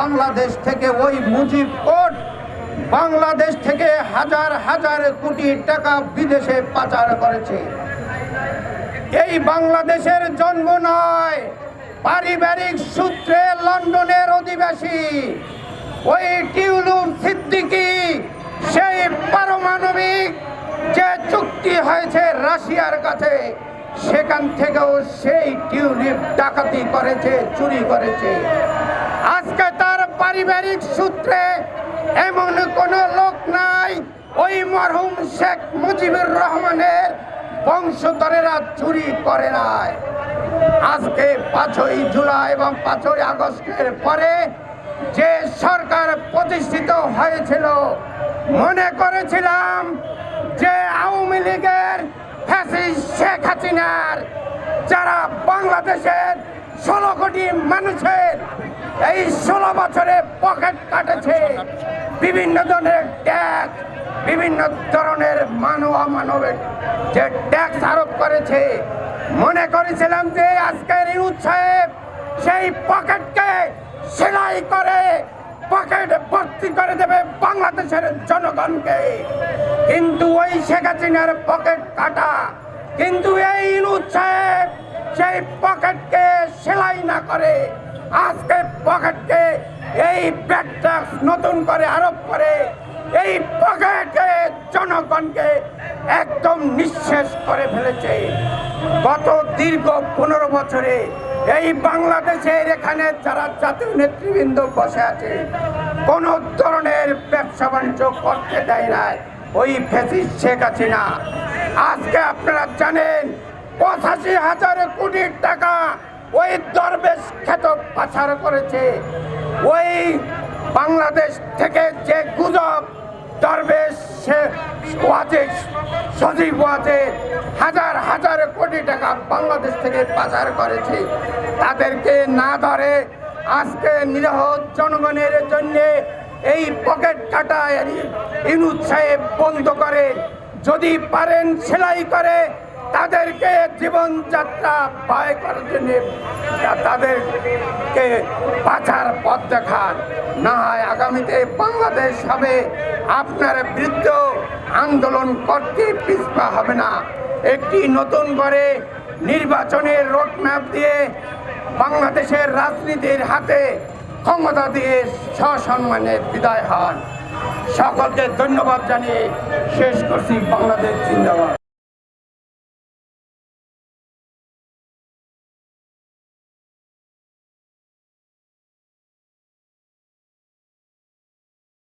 বাংলাদেশ থেকে ওই মুজিব কোট বাংলাদেশ থেকে হাজার হাজার কোটি টাকা বিদেশে পাচার করেছে। এই বাংলাদেশের জন্ম নয়, পারিবারিক সূত্রে লন্ডনের অধিবাসী। ওই টিউলুম সিদ্দিকি, সেই পারমাণবিক যে চুক্তি হয়েছে রাশিয়ার কাছে, সেখান থেকেও সেই টিউলিপ ডাকাতি করেছে, চুরি করেছে। আজকে তার পারিবারিক সূত্রে এমন কোন লোক নাই, ওই মরহুম শেখ মুজিবুর রহমানের বংশধরেরা চুরি করে নাই। আজকে পাঁচই জুলাই এবং পাঁচই আগস্টের পরে যে সরকার প্রতিষ্ঠিত হয়েছিল, মনে করেছিলাম যে আওয়ামী লীগের ফ্যাসিস্ট শেখ হাসিনার, যারা বাংলাদেশের ষোলো কোটি মানুষের এই ষোলো বছরে পকেট কাটেছে। বিভিন্ন ধরনের ট্যাক্স বিভিন্ন ধরনের মানব অমানবিক যে ট্যাক্স আরোপ করেছে। মনে করেছিলাম যে আজকের ইউথ সাহেব সেই পকেটকে সেলাই করে পকেট ভর্তি করে দেবে বাংলাদেশের জনগণকে। কিন্তু ওই শেখ হাসিনার পকেট কাটা। কিন্তু এই ইউথ সাহেব সেই পকেটকে সেলাই না করে আজকে পকেটকে এই ব্যাগ ট্যাক্স নতুন করে আরোপ করে, এই পকেটে জনগণকে একদম নিঃশেষ করে ফেলেছে। গত দীর্ঘ পনেরো বছরে এই বাংলাদেশের এখানে যারা জাতীয় নেতৃবৃন্দ বসে আছে, কোন ধরনের ব্যবসা বাণিজ্য করতে দেয় না ওই ফেসিস শেখ হাসিনা। আজকে আপনারা জানেন, পঁচাশি হাজার কোটি টাকা ওই দরবেশ খ্যাত পাচার করেছে। ওই বাংলাদেশ থেকে যে গুজব দরবেশ, সে- ওয়াজে, সজীব ওয়াজে হাজার হাজার কোটি টাকা বাংলাদেশ থেকে পাচার করেছে। তাদেরকে না ধরে আজকে নিরহ জনগণের জন্য এই পকেট কাটা ইনুদ সাহেব বন্ধ করে। যদি পারেন সেলাই করে তাদেরকে জীবনযাত্রা ব্যয় করার জন্য তাদেরকে বাঁচার পথ দেখান। না হয় আগামীতে বাংলাদেশ হবে আপনার বৃদ্ধ আন্দোলন করতে পিছপা হবে না। একটি নতুন করে নির্বাচনের রোডম্যাপ দিয়ে বাংলাদেশের রাজনীতির হাতে ক্ষমতা দিয়ে সসম্মানে বিদায় হন। সকলকে ধন্যবাদ জানিয়ে শেষ করছি বাংলাদেশ জিন্দাবাদ।